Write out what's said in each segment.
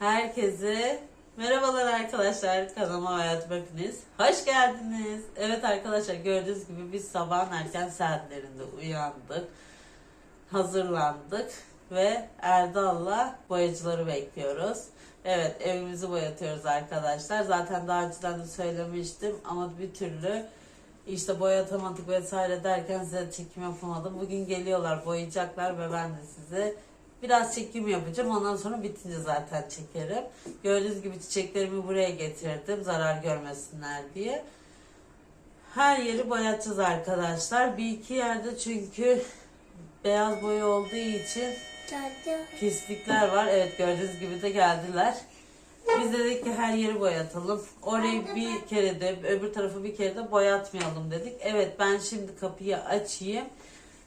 Herkese merhabalar arkadaşlar. Kanalıma hayatım hepiniz. Hoş geldiniz. Evet arkadaşlar gördüğünüz gibi biz sabahın erken saatlerinde uyandık. Hazırlandık ve Erdal'la boyacıları bekliyoruz. Evet evimizi boyatıyoruz arkadaşlar. Zaten daha önceden de söylemiştim ama bir türlü işte boyatamadık vesaire derken size çekim yapamadım. Bugün geliyorlar boyayacaklar ve ben de size biraz çekim yapacağım. Ondan sonra bitince zaten çekerim. Gördüğünüz gibi çiçeklerimi buraya getirdim zarar görmesinler diye. Her yeri boyatacağız arkadaşlar. Bir iki yerde çünkü beyaz boya olduğu için pislikler var. Evet gördüğünüz gibi de geldiler. Biz dedik ki her yeri boyatalım. Orayı bir kere de öbür tarafı bir kere de boyatmayalım dedik. Evet ben şimdi kapıyı açayım.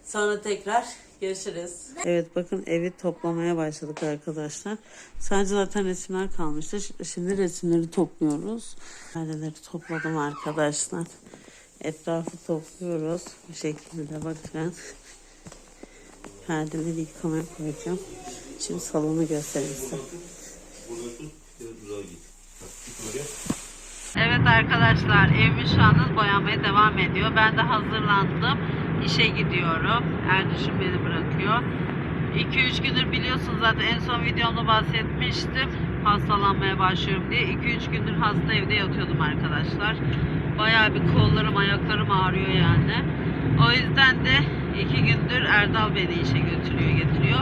Sonra tekrar görüşürüz. Evet bakın evi toplamaya başladık arkadaşlar. Sadece zaten resimler kalmıştı. Şimdi resimleri topluyoruz. Perdeleri topladım arkadaşlar. Etrafı topluyoruz. Bu şekilde bakın. Perdeleri yıkamaya koyacağım. Şimdi salonu göstereyim size. Evet arkadaşlar evimiz şu anda boyanmaya devam ediyor. Ben de hazırlandım. İşe gidiyorum. Erdüşüm beni bırakıyor. 2-3 gündür biliyorsunuz zaten en son videomda bahsetmiştim. Hastalanmaya başlıyorum diye. 2-3 gündür hasta evde yatıyordum arkadaşlar. Bayağı bir kollarım ayaklarım ağrıyor yani. O yüzden de 2 gündür Erdal beni işe götürüyor getiriyor.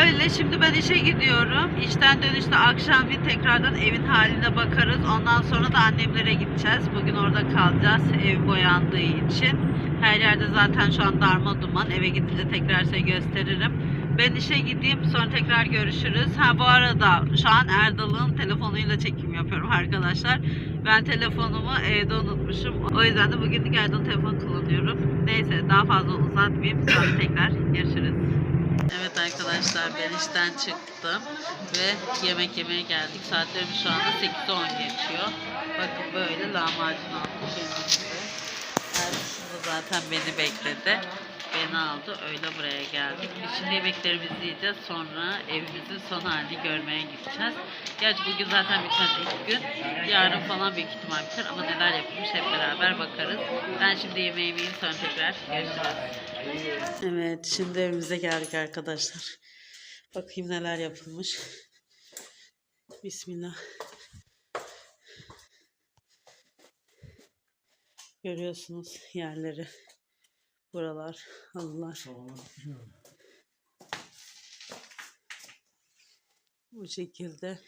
Öyle şimdi ben işe gidiyorum. İşten dönüşte akşam bir tekrardan evin haline bakarız. Ondan sonra da annemlere gideceğiz. Bugün orada kalacağız ev boyandığı için. Her yerde zaten şu an darma duman. Eve gidince tekrar size gösteririm. Ben işe gideyim sonra tekrar görüşürüz. Ha bu arada şu an Erdal'ın telefonuyla çekim yapıyorum arkadaşlar. Ben telefonumu evde unutmuşum. O yüzden de bugünlük Erdal'ın telefonu kullanıyorum. Neyse daha fazla uzatmayayım. Sonra tekrar görüşürüz. Evet arkadaşlar ben işten çıktım ve yemek yemeye geldik. Saatlerimiz şu anda 8-10 geçiyor. Bakın böyle lahmacun kendimize. Zaten beni bekledi. Beni aldı öyle buraya geldik. Şimdi yemeklerimizi yiyeceğiz sonra evimizin son halini görmeye gideceğiz. Gerçi bugün zaten bitmez ilk gün. Yarın falan büyük ihtimal biter ama neler yapılmış hep beraber bakarız. Ben şimdi yemeğimi yiyeyim sonra tekrar görüşürüz. Evet, şimdi evimize geldik arkadaşlar. Bakayım neler yapılmış. Bismillah. Görüyorsunuz yerleri. Buralar, halılar. Bu şekilde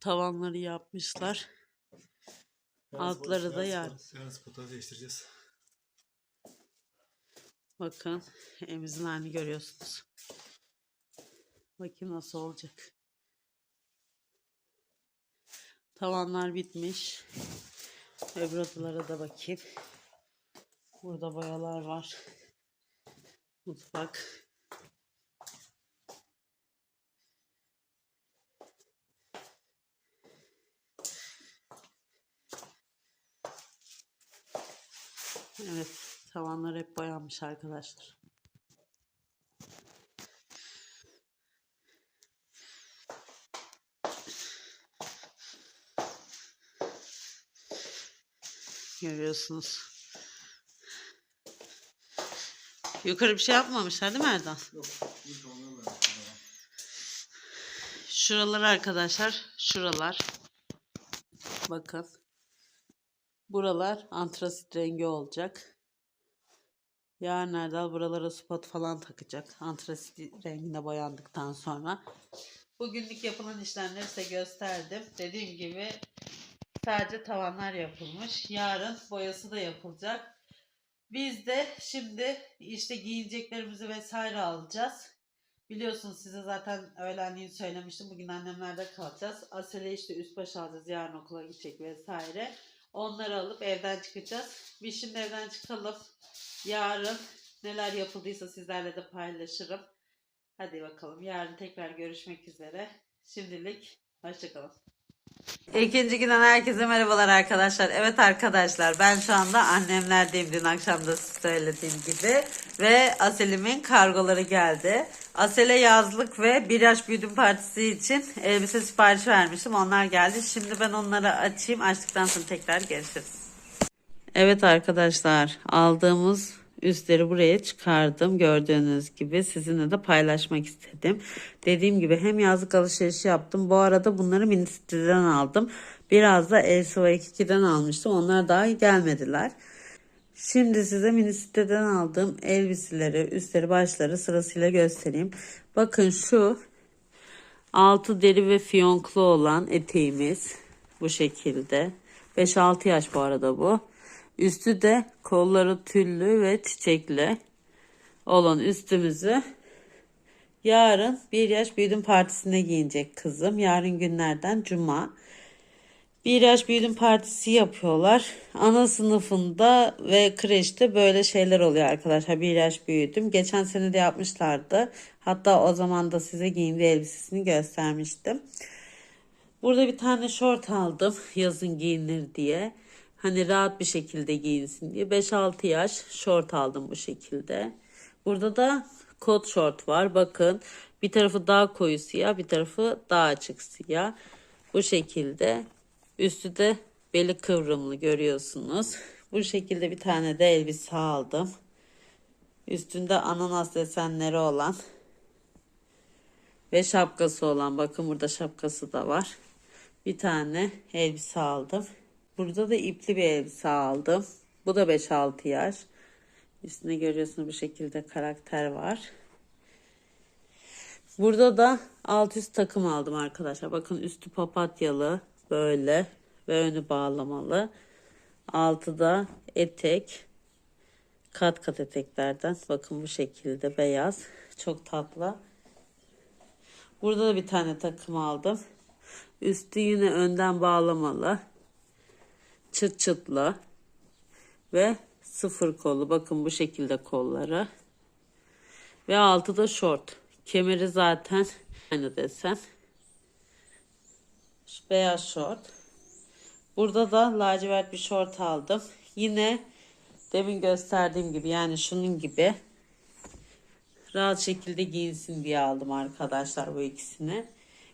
tavanları yapmışlar. Altları da yer. Yarın spotları değiştireceğiz. Bakın evimizin halini görüyorsunuz. Bakayım nasıl olacak. Tavanlar bitmiş. Öbür odalara da bakayım. Burada boyalar var. Mutfak. Evet, tavanlar hep boyanmış arkadaşlar. Görüyorsunuz. Yukarı bir şey yapmamışlar değil mi Erdal? Şuralar arkadaşlar, şuralar. Bakın. Buralar antrasit rengi olacak. Yarın Erdal buralara spot falan takacak. Antrasit rengine boyandıktan sonra. Bugünlük yapılan işlemleri size gösterdim. Dediğim gibi sadece tavanlar yapılmış. Yarın boyası da yapılacak. Biz de şimdi işte giyineceklerimizi vesaire alacağız. Biliyorsunuz size zaten öğlenliğini söylemiştim. Bugün annemlerde kalacağız. Asile işte üst baş alacağız. Yarın okula gidecek vesaire. Onları alıp evden çıkacağız. Biz şimdi evden çıkalım. Yarın neler yapıldıysa sizlerle de paylaşırım. Hadi bakalım. Yarın tekrar görüşmek üzere. Şimdilik hoşçakalın. İkinci günden herkese merhabalar arkadaşlar. Evet arkadaşlar ben şu anda annemlerdeyim dün akşam da söylediğim gibi. Ve Asel'imin kargoları geldi. Asel'e yazlık ve bir yaş büyüdüm partisi için elbise siparişi vermiştim. Onlar geldi. Şimdi ben onları açayım. Açtıktan sonra tekrar görüşürüz. Evet arkadaşlar aldığımız üstleri buraya çıkardım. Gördüğünüz gibi sizinle de paylaşmak istedim. Dediğim gibi hem yazlık alışverişi yaptım. Bu arada bunları mini siteden aldım. Biraz da Elsevier 2'den almıştım. Onlar daha gelmediler. Şimdi size mini siteden aldığım elbiseleri, üstleri, başları sırasıyla göstereyim. Bakın şu altı deri ve fiyonklu olan eteğimiz bu şekilde. 5-6 yaş bu arada bu. Üstü de kolları tüllü ve çiçekli olan üstümüzü yarın bir yaş büyüdüm partisine giyinecek kızım. Yarın günlerden cuma. Bir yaş büyüdüm partisi yapıyorlar. Ana sınıfında ve kreşte böyle şeyler oluyor arkadaşlar. Bir yaş büyüdüm. Geçen sene de yapmışlardı. Hatta o zaman da size giyindiği elbisesini göstermiştim. Burada bir tane şort aldım yazın giyinir diye. Hani rahat bir şekilde giyinsin diye. 5-6 yaş şort aldım bu şekilde. Burada da kot şort var. Bakın bir tarafı daha koyu siyah bir tarafı daha açık siyah. Bu şekilde. Üstü de beli kıvrımlı görüyorsunuz. Bu şekilde bir tane de elbise aldım. Üstünde ananas desenleri olan ve şapkası olan. Bakın burada şapkası da var. Bir tane elbise aldım. Burada da ipli bir elbise aldım. Bu da 5-6 yaş. Üstünde görüyorsunuz bu şekilde karakter var. Burada da alt üst takım aldım arkadaşlar. Bakın üstü papatyalı böyle ve önü bağlamalı. Altı da etek. Kat kat eteklerden. Bakın bu şekilde beyaz. Çok tatlı. Burada da bir tane takım aldım. Üstü yine önden bağlamalı. Çıt çıtlı. Ve sıfır kollu. Bakın bu şekilde kolları. Ve altı da şort. Kemeri zaten aynı desen. Şu beyaz şort. Burada da lacivert bir şort aldım. Yine demin gösterdiğim gibi yani şunun gibi rahat şekilde giyinsin diye aldım arkadaşlar bu ikisini.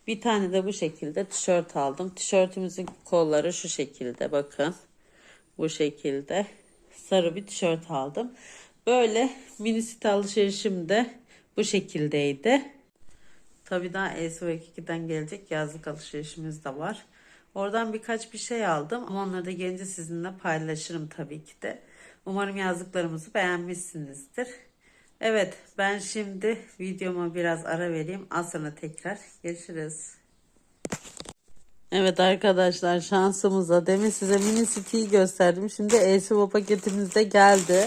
Bir tane de bu şekilde tişört aldım. Tişörtümüzün kolları şu şekilde bakın. Bu şekilde sarı bir tişört aldım. Böyle mini site alışverişim de bu şekildeydi. Tabii daha Elsevier 2'den gelecek yazlık alışverişimiz de var. Oradan birkaç bir şey aldım ama onları da gelince sizinle paylaşırım tabii ki de. Umarım yazdıklarımızı beğenmişsinizdir. Evet ben şimdi videoma biraz ara vereyim. Az tekrar görüşürüz. Evet arkadaşlar şansımıza demin size mini city'yi gösterdim. Şimdi Elsevier paketimiz de geldi.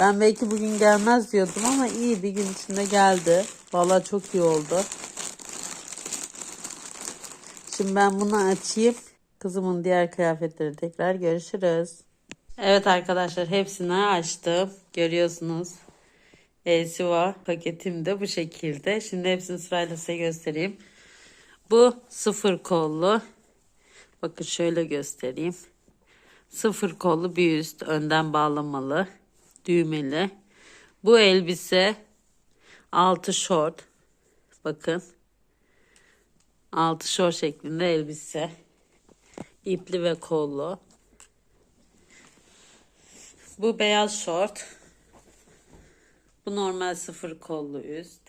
Ben belki bugün gelmez diyordum ama iyi bir gün içinde geldi. Vallahi çok iyi oldu. Şimdi ben bunu açayım. Kızımın diğer kıyafetleri tekrar görüşürüz. Evet arkadaşlar hepsini açtım. Görüyorsunuz. Elsiva paketim de bu şekilde. Şimdi hepsini sırayla size göstereyim. Bu sıfır kollu. Bakın şöyle göstereyim. Sıfır kollu bir üst önden bağlamalı. Düğmeli. Bu elbise altı şort. Bakın. Altı şort şeklinde elbise. İpli ve kollu. Bu beyaz şort. Bu normal sıfır kollu üst.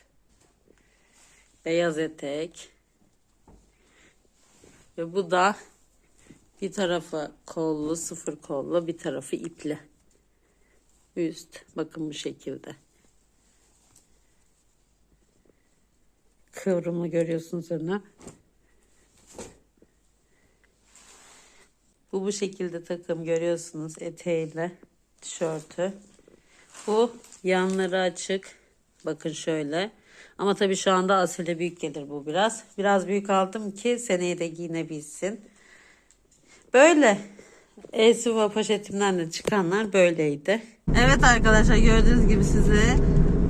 Beyaz etek. Ve bu da bir tarafı kollu, sıfır kollu, bir tarafı ipli. Üst. Bakın bu şekilde. Kıvrımı görüyorsunuz önü. Bu bu şekilde takım görüyorsunuz eteğiyle tişörtü. Bu yanları açık. Bakın şöyle. Ama tabii şu anda asile büyük gelir bu biraz. Biraz büyük aldım ki seneye de giyinebilsin. Böyle. Elsiva poşetimden de çıkanlar böyleydi. Evet arkadaşlar gördüğünüz gibi size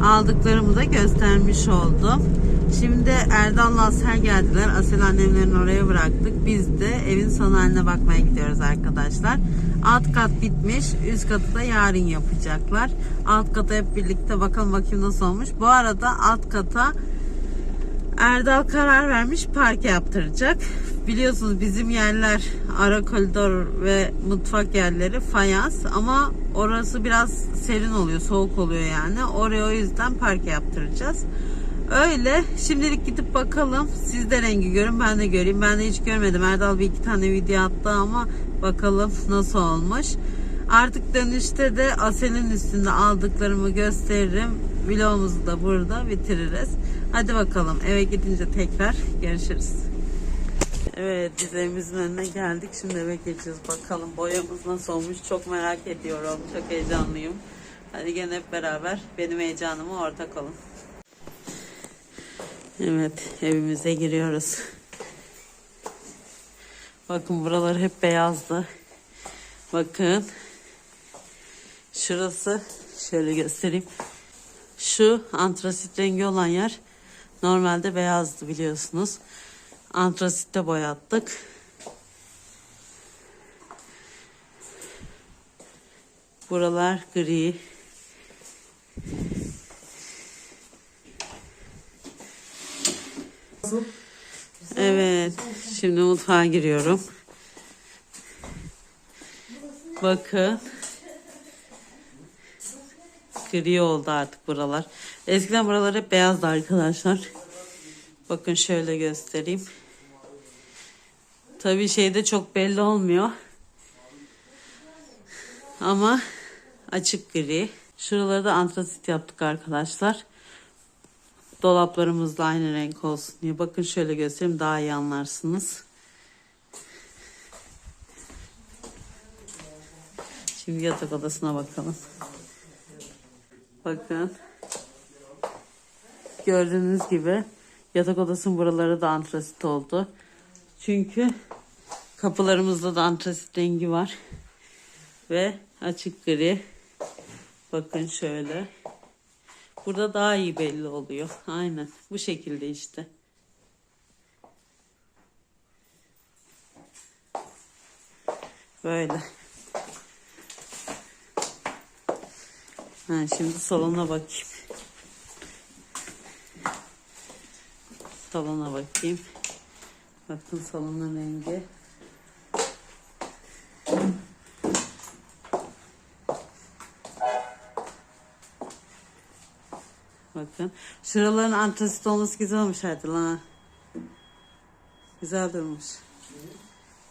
aldıklarımı da göstermiş oldum. Şimdi Erdal'la Asel geldiler. Asel annemlerin oraya bıraktık. Biz de evin son haline bakmaya gidiyoruz arkadaşlar. Alt kat bitmiş. Üst katı da yarın yapacaklar. Alt kata hep birlikte bakalım bakayım nasıl olmuş. Bu arada alt kata Erdal karar vermiş parke yaptıracak. Biliyorsunuz bizim yerler ara koridor ve mutfak yerleri fayans ama orası biraz serin oluyor, soğuk oluyor yani. Oraya o yüzden parke yaptıracağız. Öyle. Şimdilik gidip bakalım. Siz de rengi görün, ben de göreyim. Ben de hiç görmedim. Erdal bir iki tane video attı ama bakalım nasıl olmuş. Artık dönüşte de Asel'in üstünde aldıklarımı gösteririm. Vlogumuzu da burada bitiririz. Hadi bakalım eve gidince tekrar görüşürüz. Evet biz evimizin önüne geldik. Şimdi eve geçeceğiz. Bakalım boyamız nasıl olmuş çok merak ediyorum. Çok heyecanlıyım. Hadi gene hep beraber benim heyecanıma ortak olun. Evet evimize giriyoruz. Bakın buralar hep beyazdı. Bakın. Şurası şöyle göstereyim. Şu antrasit rengi olan yer normalde beyazdı biliyorsunuz. Antrasitte boyattık. Buralar gri. Evet. Şimdi mutfağa giriyorum. Bakın. Gri oldu artık buralar. Eskiden buralar hep beyazdı arkadaşlar. Bakın şöyle göstereyim. Tabii şeyde çok belli olmuyor. Ama açık gri. Şuraları da antrasit yaptık arkadaşlar. Dolaplarımız da aynı renk olsun diye. Bakın şöyle göstereyim daha iyi anlarsınız. Şimdi yatak odasına bakalım. Bakın. Gördüğünüz gibi yatak odasının buraları da antrasit oldu. Çünkü kapılarımızda da antrasit rengi var. Ve açık gri. Bakın şöyle. Burada daha iyi belli oluyor. Aynen. Bu şekilde işte. Böyle. Ha, şimdi salona bakayım. Salona bakayım. Bakın salonun rengi. Bakın. Şuraların antrasit olması güzel olmuş Erdal ha. Güzel durmuş.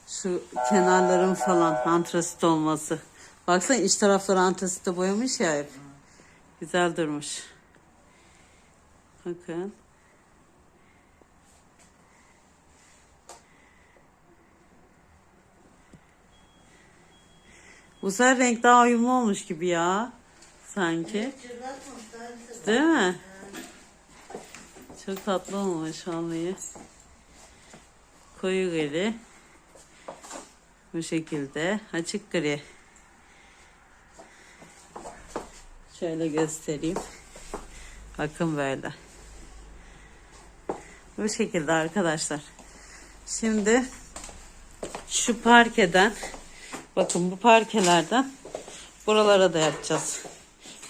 Şu kenarların falan antrasit olması. Baksana iç tarafları antrasitte boyamış ya hep. Güzel durmuş. Bakın. Bu sefer renk daha uyumlu olmuş gibi ya. Sanki. Değil mi? Çok tatlı olmuş vallahi. Koyu gri. Bu şekilde. Açık gri. Şöyle göstereyim. Bakın böyle. Bu şekilde arkadaşlar. Şimdi şu parkeden bakın bu parkelerden buralara da yapacağız.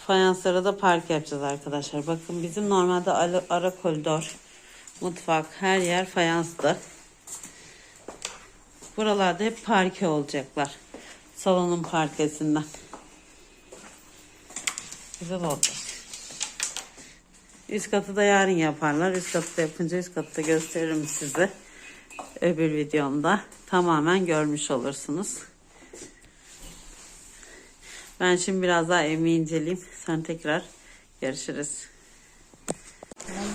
Fayanslara da park yapacağız arkadaşlar. Bakın bizim normalde ara, koridor, mutfak her yer fayanstı. Buralarda hep parke olacaklar. Salonun parkesinden. Güzel oldu. Üst katı da yarın yaparlar. Üst katı da yapınca üst katı da gösteririm size. Öbür videomda tamamen görmüş olursunuz. Ben şimdi biraz daha evimi inceleyeyim. Sen tekrar görüşürüz.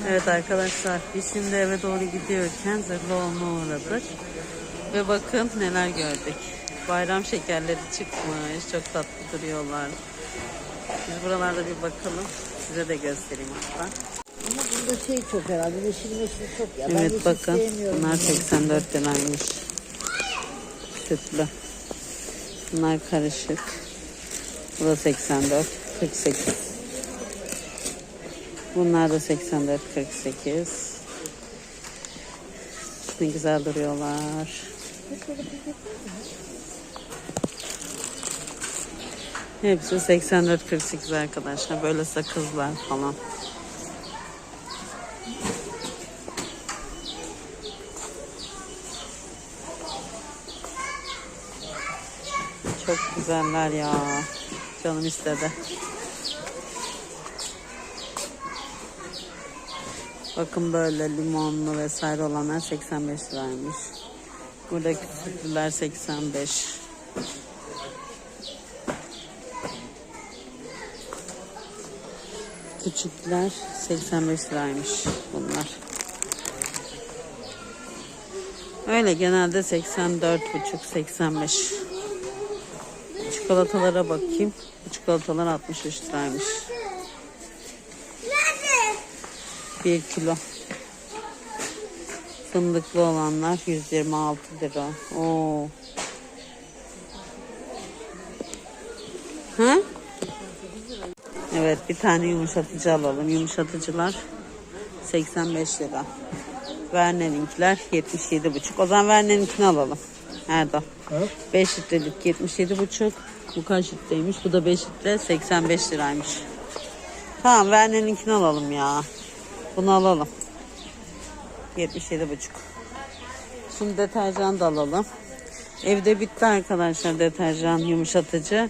Evet arkadaşlar biz şimdi eve doğru gidiyorken Zırhlıoğlu'na uğradık. Ve bakın neler gördük. Bayram şekerleri çıkmış. Çok tatlı duruyorlar. Biz buralarda bir bakalım. Size de göstereyim hatta. Ama bunda şey çok herhalde. Yeşil meşil çok ya. ben Evet yeşil bakın bunlar 84 liraymış. Sütlü. Bunlar karışık. Bu da 84, 48. Bunlar da 84, 48. ne güzel duruyorlar. Hepsi 84-48 arkadaşlar. Böyle sakızlar falan. Çok güzeller ya. Canım istedi. Bakın böyle limonlu vesaire olanlar 85 liraymış. Buradaki sütlüler 85. Küçükler 85 liraymış bunlar. Öyle genelde 84,5 85. Çikolatalara bakayım. Bu çikolatalar 63 liraymış. 1 kilo. Fındıklı olanlar 126 lira. Oo. Ha? Evet bir tane yumuşatıcı alalım. Yumuşatıcılar 85 lira. Vernel'inkiler 77,5. O zaman Vernel'inkini alalım. Erdo. 5 litrelik 77,5. Bu kaç litreymiş? Bu da 5 litre 85 liraymış. Tamam Vernel'inkini alalım ya. Bunu alalım. 77,5. Şimdi deterjan da alalım. Evde bitti arkadaşlar deterjan yumuşatıcı.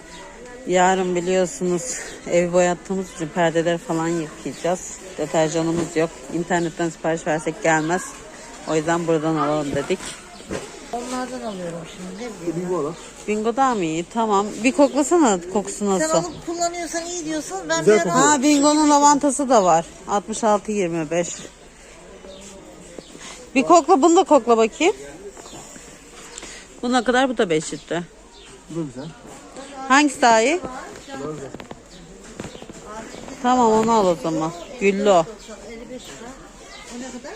Yarın biliyorsunuz ev boyattığımız için perdeleri falan yıkayacağız. Deterjanımız yok. İnternetten sipariş versek gelmez. O yüzden buradan alalım dedik. Onlardan alıyorum şimdi. Ne bileyim. Bu ara. Bingo da mı iyi? Tamam. Bir koklasana kokusu Sen nasıl? alıp kullanıyorsan iyi diyorsan ben Güzel bir ara Ha Bingo'nun lavantası da var. 66-25. Bir kokla bunu da kokla bakayım. Bu ne kadar? Bu da 5 litre. Bu da güzel. Hangisi daha iyi? Tamam onu al o zaman. Güllü o. 55 lira. O ne kadar?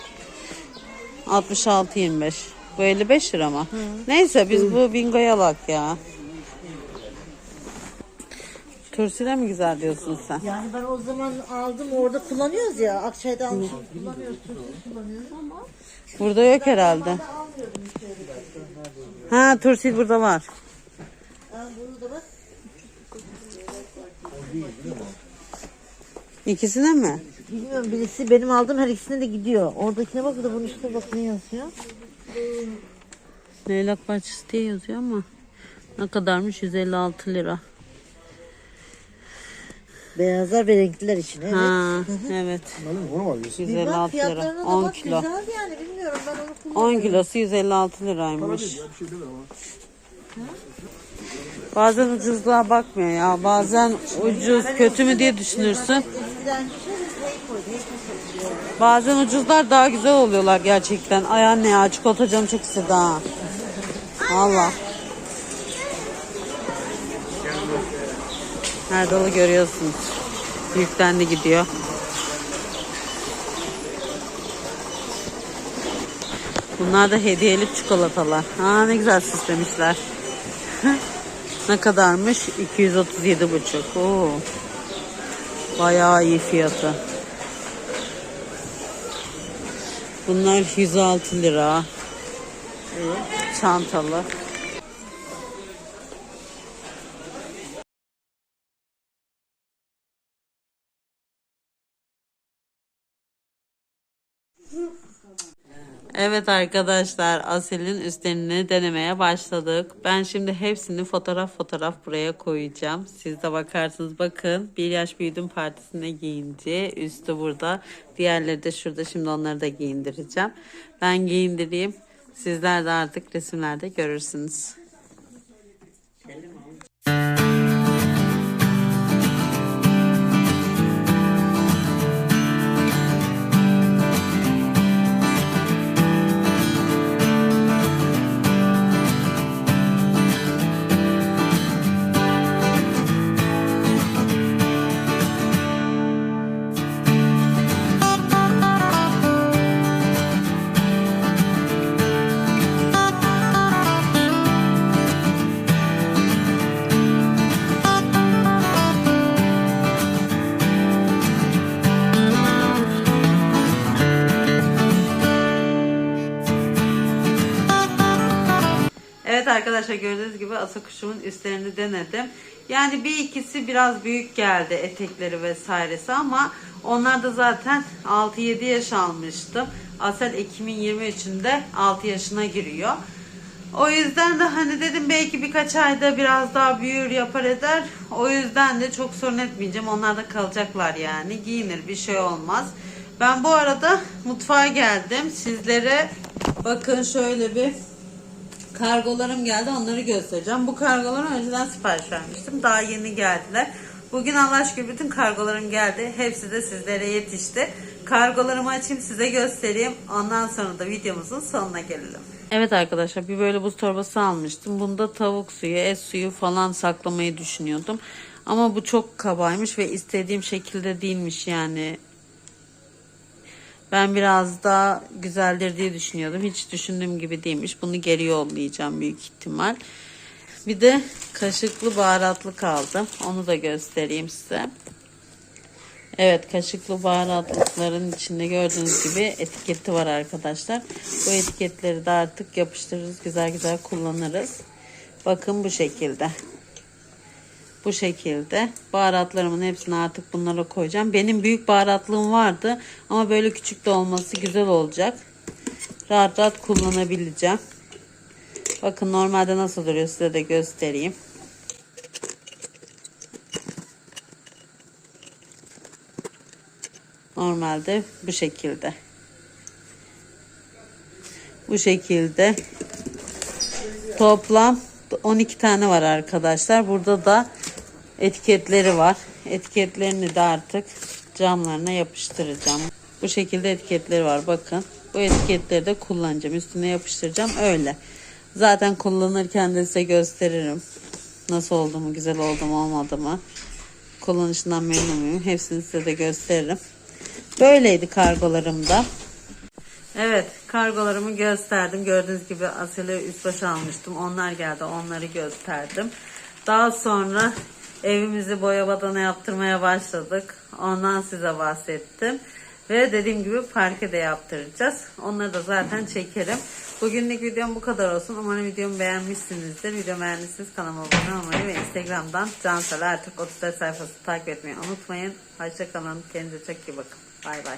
66-25. Bu 55 lira mı? Neyse biz bu bingoya alak ya. Turşi mi güzel diyorsun sen? Yani ben o zaman aldım orada kullanıyoruz ya. Akçay'da almışım kullanıyoruz. Kullanıyoruz ama. Burada yok herhalde. Ha turşi burada var. İkisine mi? Bilmiyorum birisi benim aldığım her ikisine de gidiyor. Oradakine bak da bunun üstüne bak ne yazıyor. Leylak bahçesi diye yazıyor ama ne kadarmış 156 lira. Beyazlar ve renkliler için evet. Ha evet. Bunu mu alıyorsun? Bilmem 156 lira. fiyatlarına da 10 bak kilo. güzel yani bilmiyorum ben onu kullanıyorum. 10 kilosu 156 liraymış. Şey. Bazen ucuzluğa bakmıyor ya. Bazen ucuz kötü mü diye düşünürsün. Eskiden şöyle hey koydu. Hey koydu. Bazen ucuzlar daha güzel oluyorlar gerçekten. Ay anne ya çikolata canım çok istedi ha. Valla. Her dolu görüyorsunuz. Yüklendi gidiyor. Bunlar da hediyelik çikolatalar. Ha ne güzel süslemişler. ne kadarmış? 237,5. Oo. Bayağı iyi fiyatı. Bunlar 106 lira. Çantalı. Evet arkadaşlar Asel'in üstlerini denemeye başladık. Ben şimdi hepsini fotoğraf fotoğraf buraya koyacağım. Siz de bakarsınız bakın bir yaş büyüdüm partisine giyince üstü burada. Diğerleri de şurada şimdi onları da giyindireceğim. Ben giyindireyim. Sizler de artık resimlerde görürsünüz. Evet arkadaşlar gördüğünüz gibi asa kuşumun üstlerini denedim. Yani bir ikisi biraz büyük geldi etekleri vesairesi ama onlar da zaten 6-7 yaş almıştım. Asel Ekim'in 23'ünde 6 yaşına giriyor. O yüzden de hani dedim belki birkaç ayda biraz daha büyür yapar eder. O yüzden de çok sorun etmeyeceğim. Onlar da kalacaklar yani. Giyinir bir şey olmaz. Ben bu arada mutfağa geldim. Sizlere bakın şöyle bir kargolarım geldi. Onları göstereceğim. Bu kargoları önceden sipariş vermiştim. Daha yeni geldiler. Bugün Allah şükür bütün kargolarım geldi. Hepsi de sizlere yetişti. Kargolarımı açayım size göstereyim. Ondan sonra da videomuzun sonuna gelelim. Evet arkadaşlar bir böyle buz torbası almıştım. Bunda tavuk suyu, et suyu falan saklamayı düşünüyordum. Ama bu çok kabaymış ve istediğim şekilde değilmiş yani. Ben biraz daha güzeldir diye düşünüyordum. Hiç düşündüğüm gibi değilmiş. Bunu geri yollayacağım büyük ihtimal. Bir de kaşıklı baharatlık aldım. Onu da göstereyim size. Evet kaşıklı baharatlıkların içinde gördüğünüz gibi etiketi var arkadaşlar. Bu etiketleri de artık yapıştırırız. Güzel güzel kullanırız. Bakın bu şekilde. Bu şekilde. Baharatlarımın hepsini artık bunlara koyacağım. Benim büyük baharatlığım vardı. Ama böyle küçük de olması güzel olacak. Rahat rahat kullanabileceğim. Bakın normalde nasıl duruyor size de göstereyim. Normalde bu şekilde. Bu şekilde. Toplam 12 tane var arkadaşlar. Burada da etiketleri var. Etiketlerini de artık camlarına yapıştıracağım. Bu şekilde etiketleri var. Bakın. Bu etiketleri de kullanacağım. Üstüne yapıştıracağım. Öyle. Zaten kullanırken de size gösteririm. Nasıl oldu mu, güzel oldu mu, olmadı mı? Kullanışından memnun muyum? Hepsini size de gösteririm. Böyleydi kargolarımda. Evet kargolarımı gösterdim. Gördüğünüz gibi Asel'e üst baş almıştım. Onlar geldi onları gösterdim. Daha sonra evimizi boya badana yaptırmaya başladık. Ondan size bahsettim. Ve dediğim gibi parke de yaptıracağız. Onları da zaten çekerim. Bugünlük videom bu kadar olsun. Umarım videomu beğenmişsinizdir. Videomu beğendiyseniz kanalıma abone olmayı ve Instagram'dan Cansel artık 34 sayfası takip etmeyi unutmayın. Hoşçakalın. Kendinize çok iyi bakın. Bay bay.